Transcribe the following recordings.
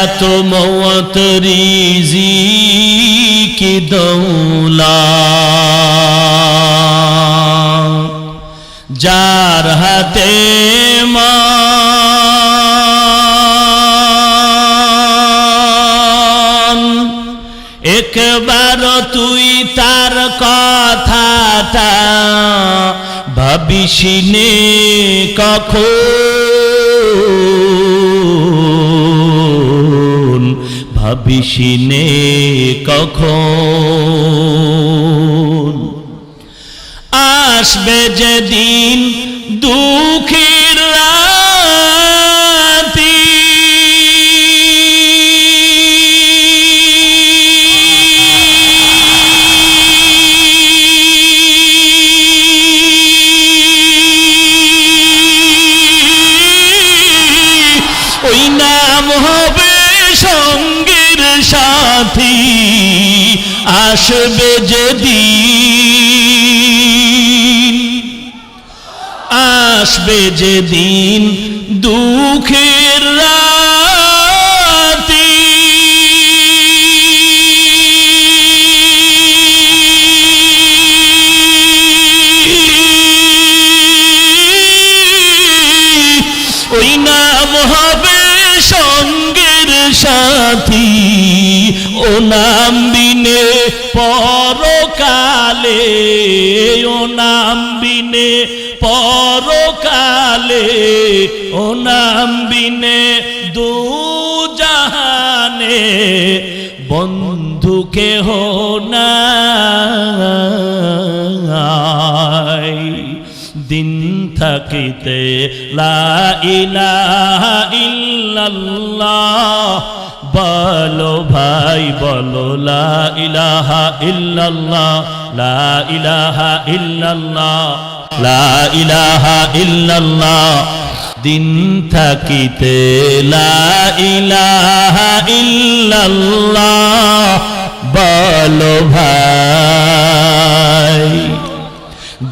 হায়াত মৌত রিজি কি যার হাতে একবার তুই তার কথাটা ভাবিসিনে কখন ভাবিসিনে কখন? আসবে যেদিন দুঃখের আসবে যেদিন আসবে যেদিন দুঃখের রাতি। ওই নাম হবে সঙ্গের সাথী। ও নাম বিনে পরকালে ও নাম বিনে পরকালে ও নাম বিনে দু জাহানে বন্ধু কেহ নাই। দিন থাকিতে লা ইলাহা ইল্লাল্লাহ বলো ভাই, বলো, লা ইলাহা ইল্লাল্লাহ, লা ইলাহা ইল্লাল্লাহ, লা ইলাহা ইল্লাল্লাহ। দিন থাকিতে লা ইলাহা ইল্লাল্লাহ, বলো ভাই।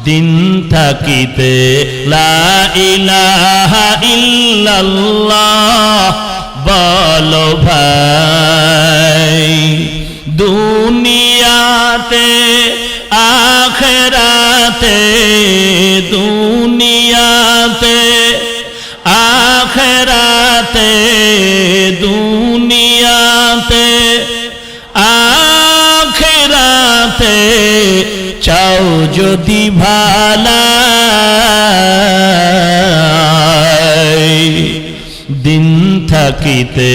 দিন থাকিতে লা ইলাহা ইল্লাল্লাহ ভাই দুনিয়াতে আখরাতে দুনিয়াতে আখরাতে দুনিয়াতে আখরাতে চাও যদি ভালা দিন থাকিতে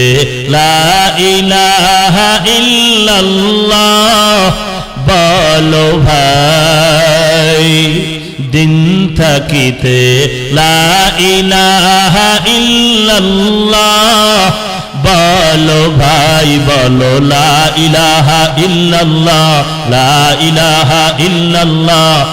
বলো ভাই, দিন থাকিতে লা ইলাহা ইল্লাল্লাহ, বলো ভাই, বলো লা ইলাহা ইল্লাল্লাহ, লা ইলাহা ইল্লাল্লাহ।